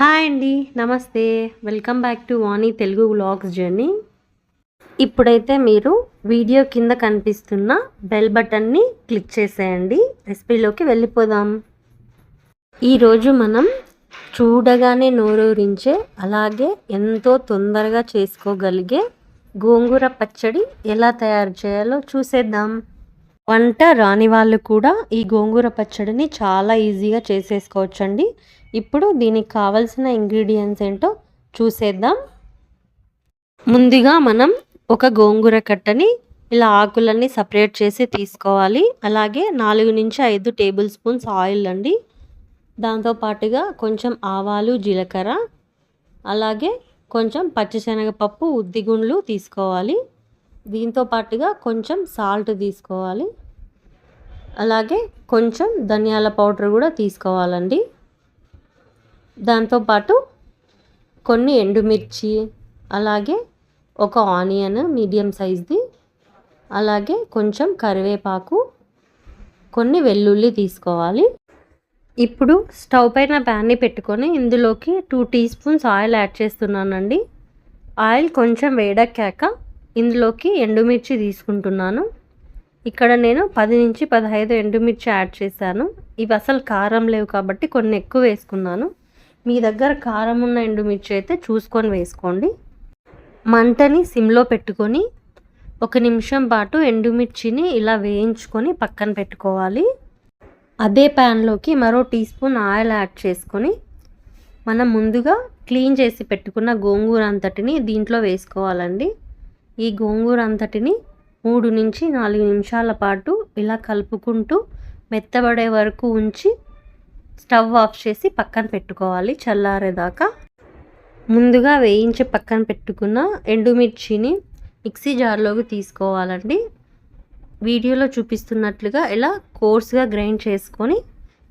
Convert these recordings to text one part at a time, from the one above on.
Hi అండి నమస్తే. Welcome back to Vani Telugu vlogs journey ఇప్పుడైతే మీరు వీడియో కింద కనిపిస్తున్న బెల్ బటన్ని క్లిక్ చేసేయండి. రెసిపీలోకి వెళ్ళిపోదాం. ఈరోజు మనం చూడగానే నోరూరించే అలాగే ఎంతో తొందరగా చేసుకోగలిగే గోంగూర పచ్చడి ఎలా తయారు చేయాలో చూసేద్దాం. వంట రాని వాళ్ళు కూడా ఈ గోంగూర పచ్చడిని చాలా ఈజీగా చేసేసుకోవచ్చండి. ఇప్పుడు దీనికి కావలసిన ఇంగ్రీడియంట్స్ ఏంటో చూసేద్దాం. ముందుగా మనం ఒక గోంగూర కట్టని ఇలా ఆకులన్నీ సపరేట్ చేసి తీసుకోవాలి. అలాగే నాలుగు నుంచి ఐదు టేబుల్ స్పూన్స్ ఆయిల్ అండి. దాంతోపాటుగా కొంచెం ఆవాలు జీలకర్ర అలాగే కొంచెం పచ్చిశనగపప్పు ఉద్దిగుండ్లు తీసుకోవాలి. దీంతో పాటుగా కొంచెం సాల్ట్ తీసుకోవాలి. అలాగే కొంచెం ధనియాల పౌడర్ కూడా తీసుకోవాలండి. దాంతోపాటు కొన్ని ఎండుమిర్చి అలాగే ఒక ఆనియన్ మీడియం సైజ్ది అలాగే కొంచెం కరివేపాకు కొన్ని వెల్లుల్లి తీసుకోవాలి. ఇప్పుడు స్టవ్ పైన ప్యాన్ని పెట్టుకొని ఇందులోకి two teaspoons oil add చేస్తున్నానండి. ఆయిల్ కొంచెం వేడెక్కాక ఇందులోకి ఎండుమిర్చి తీసుకుంటున్నాను. ఇక్కడ నేను పది నుంచి పదహైదు ఎండుమిర్చి యాడ్ చేశాను. ఇవి అసలు కారం లేవు కాబట్టి కొన్ని ఎక్కువ వేసుకున్నాను. మీ దగ్గర కారం ఉన్న ఎండుమిర్చి అయితే చూసుకొని వేసుకోండి. మంటని సిమ్లో పెట్టుకొని ఒక నిమిషం పాటు ఎండుమిర్చిని ఇలా వేయించుకొని పక్కన పెట్టుకోవాలి. అదే ప్యాన్లోకి మరో టీ స్పూన్ ఆయిల్ యాడ్ చేసుకొని మనం ముందుగా క్లీన్ చేసి పెట్టుకున్న గోంగూర అంతటిని దీంట్లో వేసుకోవాలండి. ఈ గోంగూర అంతటిని మూడు నుంచి నాలుగు నిమిషాల పాటు ఇలా కలుపుకుంటూ మెత్తబడే వరకు ఉంచి స్టవ్ ఆఫ్ చేసి పక్కన పెట్టుకోవాలి చల్లారేదాకా. ముందుగా వేయించి పక్కన పెట్టుకున్న ఎండుమిర్చిని మిక్సీ జార్లోకి తీసుకోవాలండి. వీడియోలో చూపిస్తున్నట్లుగా ఇలా కోర్స్గా గ్రైండ్ చేసుకొని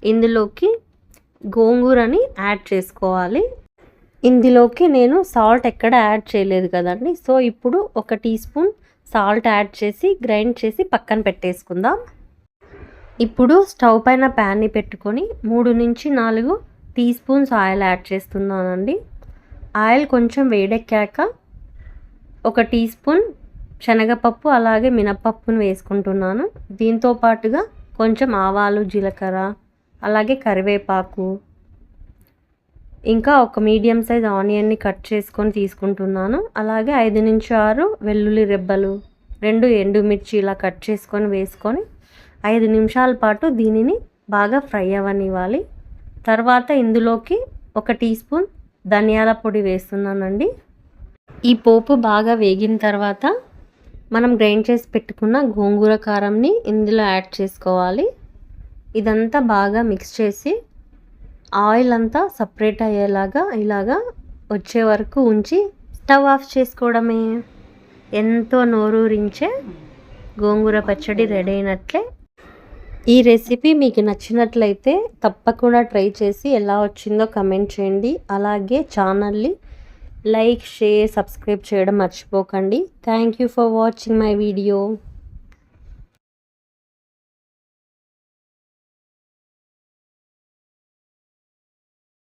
ఇందులోకి గోంగూరని యాడ్ చేసుకోవాలి. ఇందులోకి నేను సాల్ట్ ఎక్కడ యాడ్ చేయలేదు కదండి. సో ఇప్పుడు ఒక టీ స్పూన్ సాల్ట్ యాడ్ చేసి గ్రైండ్ చేసి పక్కన పెట్టేసుకుందాం. ఇప్పుడు స్టవ్ పైన ప్యాన్ని పెట్టుకొని మూడు నుంచి నాలుగు టీ స్పూన్స్ ఆయిల్ యాడ్ చేస్తున్నానండి. ఆయిల్ కొంచెం వేడెక్కాక ఒక టీ స్పూన్ శనగపప్పు అలాగే మినపప్పును వేసుకుంటున్నాను. దీంతో పాటుగా కొంచెం ఆవాలు జీలకర్ర అలాగే కరివేపాకు ఇంకా ఒక మీడియం సైజ్ ఆనియన్ని కట్ చేసుకొని తీసుకుంటున్నాను. అలాగే ఐదు నుంచి ఆరు వెల్లుల్లి రెబ్బలు రెండు ఎండుమిర్చి ఇలా కట్ చేసుకొని వేసుకొని ఐదు నిమిషాల పాటు దీనిని బాగా ఫ్రై అవ్వనివ్వాలి. తర్వాత ఇందులోకి ఒక టీ స్పూన్ ధనియాల పొడి వేస్తున్నానండి. ఈ పోపు బాగా వేగిన తర్వాత మనం గ్రైండ్ చేసి పెట్టుకున్న గోంగూర కారంని ఇందులో యాడ్ చేసుకోవాలి. ఇదంతా బాగా మిక్స్ చేసి ఆయిల్ అంతా సపరేట్ అయ్యేలాగా ఇలాగా వచ్చే వరకు ఉంచి స్టవ్ ఆఫ్ చేసుకోవడమే. ఎంతో నోరూరించే గోంగూర పచ్చడి రెడీ అయినట్లే. ఈ రెసిపీ మీకు నచ్చినట్లయితే తప్పకుండా ట్రై చేసి ఎలా వచ్చిందో కమెంట్ చేయండి. అలాగే ఛానల్ని లైక్ షేర్ సబ్స్క్రైబ్ చేయడం మర్చిపోకండి. Thank you for watching my video.